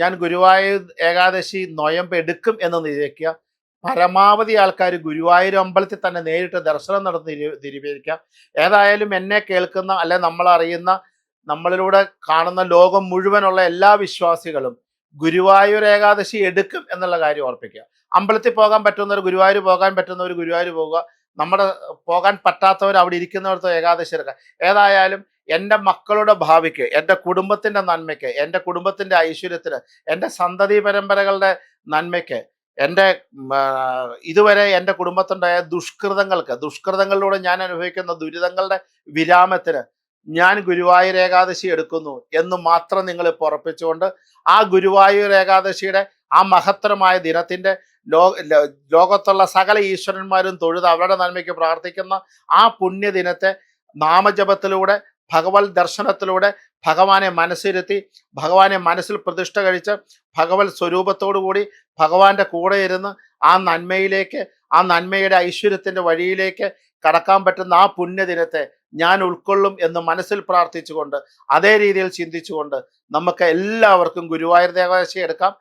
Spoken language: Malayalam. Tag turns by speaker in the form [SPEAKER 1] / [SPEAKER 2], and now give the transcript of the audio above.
[SPEAKER 1] ഞാൻ ഗുരുവായൂർ ഏകാദശി നൊയമ്പ് എടുക്കും എന്ന് നിശ്ചയിക്കുക പരമാവധി ആൾക്കാർ ഗുരുവായൂർ അമ്പലത്തിൽ തന്നെ നേരിട്ട് ദർശനം നടത്തി നിരൂപിക്കാം ഏതായാലും എന്നെ കേൾക്കുന്ന അല്ലെ നമ്മൾ അറിയുന്ന നമ്മളിലൂടെ കാണുന്ന ലോകം മുഴുവനുള്ള എല്ലാ വിശ്വാസികളും ഗുരുവായൂർ ഏകാദശി എടുക്കും എന്നുള്ള കാര്യം ഓർപ്പിക്കുക. അമ്പലത്തിൽ പോകാൻ പറ്റുന്നവർ ഗുരുവായൂർ പോകാൻ പറ്റുന്നവർ ഗുരുവായൂർ പോകുക. നമ്മുടെ പോകാൻ പറ്റാത്തവർ അവിടെ ഇരിക്കുന്നവർക്ക് ഏകാദശി എടുക്കുക. ഏതായാലും എന്റെ മക്കളുടെ ഭാവിക്ക് എന്റെ കുടുംബത്തിന്റെ നന്മയ്ക്ക് എന്റെ കുടുംബത്തിന്റെ ഐശ്വര്യത്തിന് എന്റെ സന്തതി പരമ്പരകളുടെ നന്മയ്ക്ക് എന്റെ ഇതുവരെ എന്റെ കുടുംബത്തുണ്ടായ ദുഷ്കൃതങ്ങൾക്ക് ദുഷ്കൃതങ്ങളിലൂടെ ഞാൻ അനുഭവിക്കുന്ന ദുരിതങ്ങളുടെ വിരാമത്തിന് ഞാൻ ഗുരുവായൂർ ഏകാദശി എടുക്കുന്നു എന്ന് മാത്രം നിങ്ങൾ ഉറപ്പിച്ചുകൊണ്ട് ആ ഗുരുവായൂർ ഏകാദശിയുടെ ആ മഹത്തരമായ ദിനത്തിന്റെ ലോ- ലോകത്തുള്ള സകല ഈശ്വരന്മാരും തൊഴുത് അവരുടെ നന്മയ്ക്ക് പ്രാർത്ഥിക്കുന്ന ആ പുണ്യദിനത്തെ നാമജപത്തിലൂടെ ഭഗവത് ദർശനത്തിലൂടെ ഭഗവാനെ മനസ്സിരുത്തി ഭഗവാനെ മനസ്സിൽ പ്രതിഷ്ഠ കഴിച്ച് ഭഗവത് സ്വരൂപത്തോടുകൂടി ഭഗവാന്റെ കൂടെ ഇരുന്ന് ആ നന്മയിലേക്ക് ആ നന്മയുടെ ഐശ്വര്യത്തിന്റെ വഴിയിലേക്ക് കടക്കാൻ പറ്റുന്ന ആ പുണ്യദിനത്തെ ഞാൻ ഉൾക്കൊള്ളും എന്ന് മനസ്സിൽ പ്രാർത്ഥിച്ചുകൊണ്ട് അതേ രീതിയിൽ ചിന്തിച്ചുകൊണ്ട് നമുക്ക് എല്ലാവർക്കും ഗുരുവായൂർ ദേവാദശി എടുക്കാം.